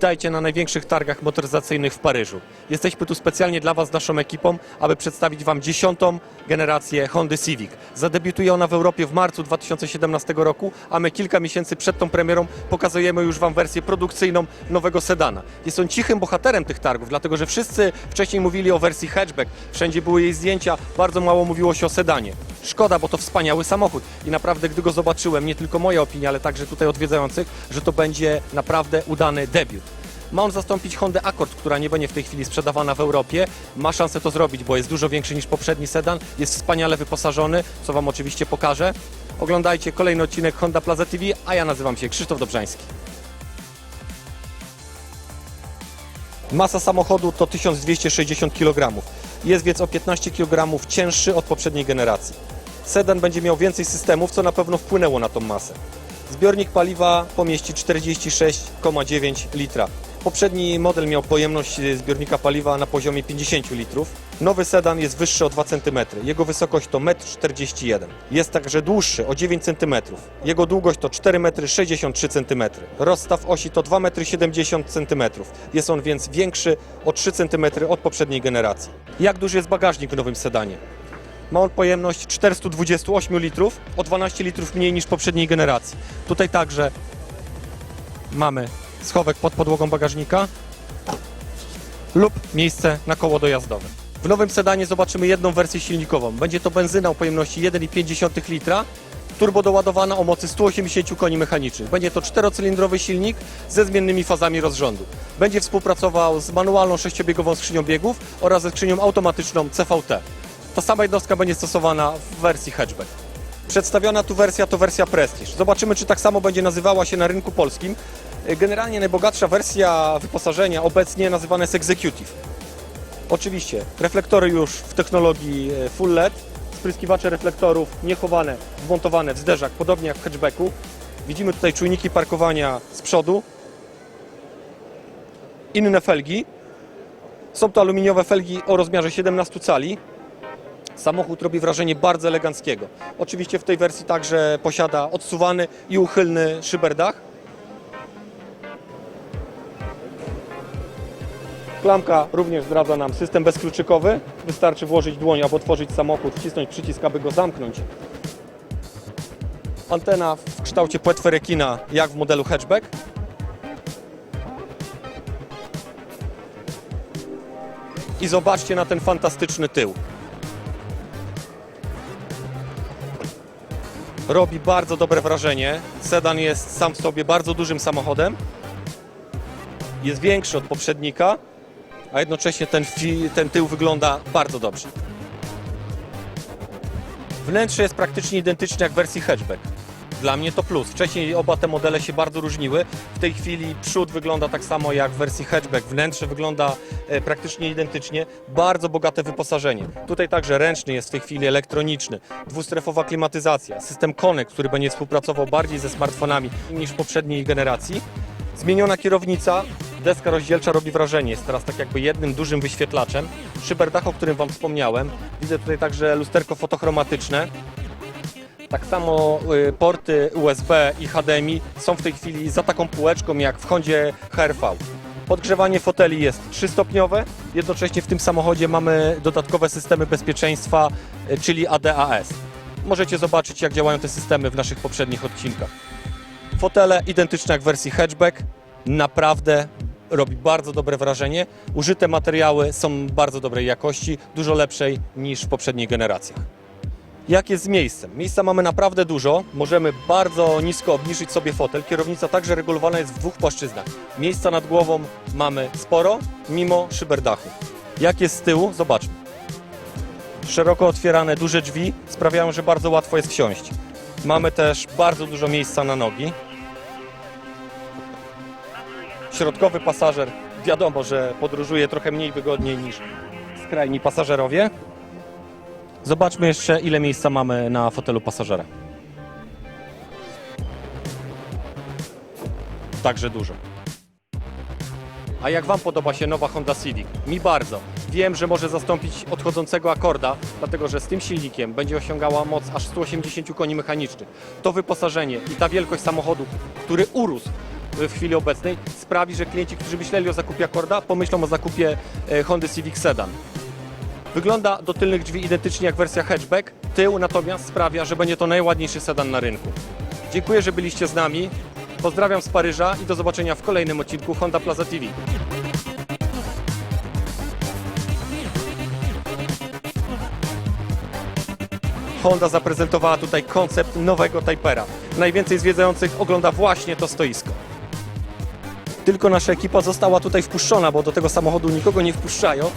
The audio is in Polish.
Witajcie na największych targach motoryzacyjnych w Paryżu. Jesteśmy tu specjalnie dla Was z naszą ekipą, aby przedstawić Wam dziesiątą generację Hondy Civic. Zadebiutuje ona w Europie w marcu 2017 roku, a my kilka miesięcy przed tą premierą pokazujemy już Wam wersję produkcyjną nowego sedana. Jest on cichym bohaterem tych targów, dlatego że wszyscy wcześniej mówili o wersji hatchback, wszędzie były jej zdjęcia, bardzo mało mówiło się o sedanie. Szkoda, bo to wspaniały samochód i naprawdę, gdy go zobaczyłem, nie tylko moja opinia, ale także tutaj odwiedzających, że to będzie naprawdę udany debiut. Ma on zastąpić Hondę Accord, która nie będzie w tej chwili sprzedawana w Europie. Ma szansę to zrobić, bo jest dużo większy niż poprzedni sedan, jest wspaniale wyposażony, co Wam oczywiście pokażę. Oglądajcie kolejny odcinek Honda Plaza TV, a ja nazywam się Krzysztof Dobrzański. Masa samochodu to 1260 kg. Jest więc o 15 kg cięższy od poprzedniej generacji. Sedan będzie miał więcej systemów, co na pewno wpłynęło na tą masę. Zbiornik paliwa pomieści 46,9 litra. Poprzedni model miał pojemność zbiornika paliwa na poziomie 50 litrów. Nowy sedan jest wyższy o 2 cm. Jego wysokość to 1,41 m. Jest także dłuższy o 9 cm. Jego długość to 4,63 cm. Rozstaw osi to 2,70 cm. Jest on więc większy o 3 cm od poprzedniej generacji. Jak duży jest bagażnik w nowym sedanie? Ma on pojemność 428 litrów, o 12 litrów mniej niż poprzedniej generacji. Tutaj także mamy schowek pod podłogą bagażnika lub miejsce na koło dojazdowe. W nowym sedanie zobaczymy jedną wersję silnikową. Będzie to benzyna o pojemności 1,5 litra, turbo doładowana o mocy 180 koni mechanicznych. Będzie to czterocylindrowy silnik ze zmiennymi fazami rozrządu. Będzie współpracował z manualną sześciobiegową skrzynią biegów oraz ze skrzynią automatyczną CVT. Ta sama jednostka będzie stosowana w wersji hatchback. Przedstawiona tu wersja to wersja Prestige. Zobaczymy, czy tak samo będzie nazywała się na rynku polskim. Generalnie najbogatsza wersja wyposażenia obecnie nazywana jest Executive. Oczywiście, reflektory już w technologii e, Full LED, spryskiwacze reflektorów niechowane, wmontowane w zderzak, podobnie jak w hatchbacku. Widzimy tutaj czujniki parkowania z przodu. Inne felgi. Są to aluminiowe felgi o rozmiarze 17 cali. Samochód robi wrażenie bardzo eleganckiego. Oczywiście w tej wersji także posiada odsuwany i uchylny szyberdach. Klamka również zdradza nam system bezkluczykowy. Wystarczy włożyć dłoń albo otworzyć samochód, wcisnąć przycisk, aby go zamknąć. Antena w kształcie płetwy rekina, jak w modelu hatchback. I zobaczcie na ten fantastyczny tył. Robi bardzo dobre wrażenie. Sedan jest sam w sobie bardzo dużym samochodem. Jest większy od poprzednika, a jednocześnie ten, ten tył wygląda bardzo dobrze. Wnętrze jest praktycznie identyczne jak w wersji hatchback. Dla mnie to plus. Wcześniej oba te modele się bardzo różniły. W tej chwili przód wygląda tak samo jak w wersji hatchback. Wnętrze wygląda e, praktycznie identycznie. Bardzo bogate wyposażenie. Tutaj także ręczny jest w tej chwili elektroniczny. Dwustrefowa klimatyzacja. System Connect, który będzie współpracował bardziej ze smartfonami niż w poprzedniej generacji. Zmieniona kierownica, deska rozdzielcza robi wrażenie, jest teraz tak jakby jednym dużym wyświetlaczem. Szyberdach, o którym Wam wspomniałem. Widzę tutaj także lusterko fotochromatyczne. Tak samo y, porty USB i HDMI są w tej chwili za taką półeczką jak w Hondzie HRV. Podgrzewanie foteli jest trzystopniowe, jednocześnie w tym samochodzie mamy dodatkowe systemy bezpieczeństwa, y, czyli ADAS. Możecie zobaczyć jak działają te systemy w naszych poprzednich odcinkach. Fotele identyczne jak w wersji hatchback, naprawdę robi bardzo dobre wrażenie. Użyte materiały są bardzo dobrej jakości, dużo lepszej niż w poprzednich generacjach. Jak jest z miejscem? Miejsca mamy naprawdę dużo. Możemy bardzo nisko obniżyć sobie fotel. Kierownica także regulowana jest w dwóch płaszczyznach. Miejsca nad głową mamy sporo, mimo szyberdachu. Jak jest z tyłu? Zobaczmy. Szeroko otwierane duże drzwi sprawiają, że bardzo łatwo jest wsiąść. Mamy też bardzo dużo miejsca na nogi. Środkowy pasażer wiadomo, że podróżuje trochę mniej wygodniej niż skrajni pasażerowie. Zobaczmy jeszcze, ile miejsca mamy na fotelu pasażera. Także dużo. A jak Wam podoba się nowa Honda Civic? Mi bardzo. Wiem, że może zastąpić odchodzącego Accorda, dlatego że z tym silnikiem będzie osiągała moc aż 180 koni mechanicznych. To wyposażenie i ta wielkość samochodu, który urósł w chwili obecnej sprawi, że klienci, którzy myśleli o zakupie Accorda, pomyślą o zakupie e, Hondy Civic Sedan. Wygląda do tylnych drzwi identycznie jak wersja hatchback, tył natomiast sprawia, że będzie to najładniejszy sedan na rynku. Dziękuję, że byliście z nami. Pozdrawiam z Paryża i do zobaczenia w kolejnym odcinku Honda Plaza TV. Honda zaprezentowała tutaj koncept nowego Typera. Najwięcej zwiedzających ogląda właśnie to stoisko. Tylko nasza ekipa została tutaj wpuszczona, bo do tego samochodu nikogo nie wpuszczają.